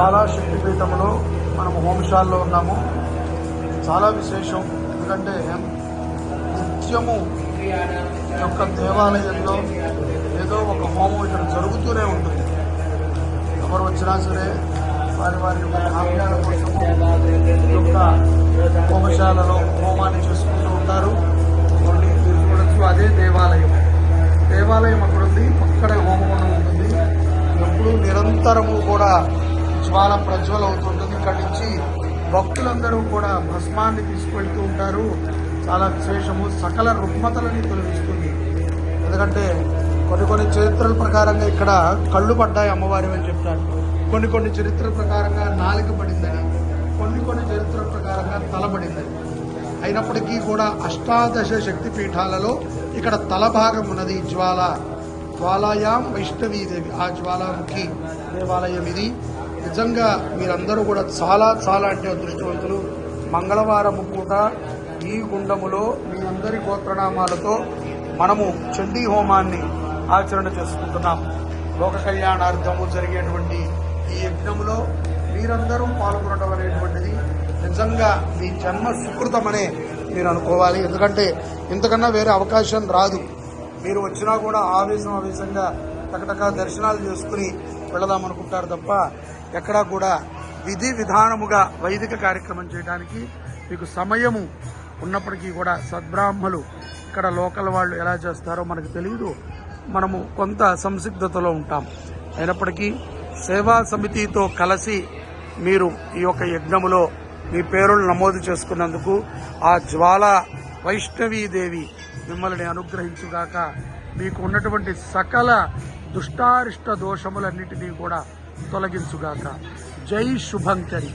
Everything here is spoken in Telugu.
జ్వాలా శక్తిపీఠంలో మనం హోమశాలలో ఉన్నాము. చాలా విశేషం. ఎందుకంటే నిత్యము ఈ యొక్క దేవాలయంలో ఏదో ఒక హోమం ఇక్కడ జరుగుతూనే ఉంటుంది. ఎవరు వచ్చినా సరే వారి వారి యొక్క కామ్యాల కోసము యొక్క హోమశాలలో హోమాన్ని చేసుకుంటూ ఉంటారు. మీరు చూడొచ్చు అదే దేవాలయం. దేవాలయం అక్కడ ఉంది. అక్కడే హోమం ఉంటుంది. ఎప్పుడు నిరంతరము కూడా జ్వాల ప్రజ్వల అవుతుంటుంది. ఇక్కడి నుంచి భక్తులందరూ కూడా భస్మాన్ని తీసుకెళ్తూ ఉంటారు. చాలా విశేషము. సకల రుగ్మతలని తొలగిస్తుంది. ఎందుకంటే కొన్ని కొన్ని చరిత్రల ప్రకారంగా ఇక్కడ కళ్ళు పడ్డాయి అమ్మవారి అని చెప్తారు. కొన్ని కొన్ని చరిత్ర ప్రకారంగా నాలుక పడిందని కొన్ని కొన్ని చరిత్ర ప్రకారంగా తలబడిందని అయినప్పటికీ కూడా అష్టాదశ శక్తి పీఠాలలో ఇక్కడ తల భాగం ఉన్నది జ్వాల. జ్వాలాయాం వైష్ణవీదేవి. ఆ జ్వాలాముఖి దేవాలయం ఇది. నిజంగా మీరందరూ కూడా చాలా చాలా అంటే అదృష్టవంతులు. మంగళవారం పూట ఈ గుండములో మీ అందరి గోత్రనామాలతో మనము చండీ హోమాన్ని ఆచరణ చేసుకుంటున్నాం. లోక కళ్యాణార్థము జరిగేటువంటి ఈ యజ్ఞములో మీరందరూ పాల్గొనడం అనేటువంటిది నిజంగా మీ జన్మ సుకృతమనే మీరు అనుకోవాలి. ఎందుకంటే ఇంతకన్నా వేరే అవకాశం రాదు. మీరు వచ్చినా కూడా ఆవేశం ఆవేశంగా టకటక దర్శనాలు చేసుకుని వెళదామనుకుంటారు తప్ప ఎక్కడా కూడా విధి విధానముగా వైదిక కార్యక్రమం చేయడానికి మీకు సమయము ఉన్నప్పటికీ కూడా సద్బ్రాహ్మలు ఇక్కడ లోకల్ వాళ్ళు ఎలా చేస్తారో మనకు తెలియదు మనము కొంత సంసిగ్ధతలో ఉంటాం. అయినప్పటికీ సేవా సమితితో కలిసి మీరు ఈ యొక్క యజ్ఞములో మీ పేరును నమోదు చేసుకున్నందుకు ఆ జ్వాల వైష్ణవీదేవి మిమ్మల్ని అనుగ్రహించుగాక మీకు ఉన్నటువంటి సకల దుష్టారిష్ట దోషములన్నిటినీ కూడా తొలగించుగాక. జై శుభంకరి.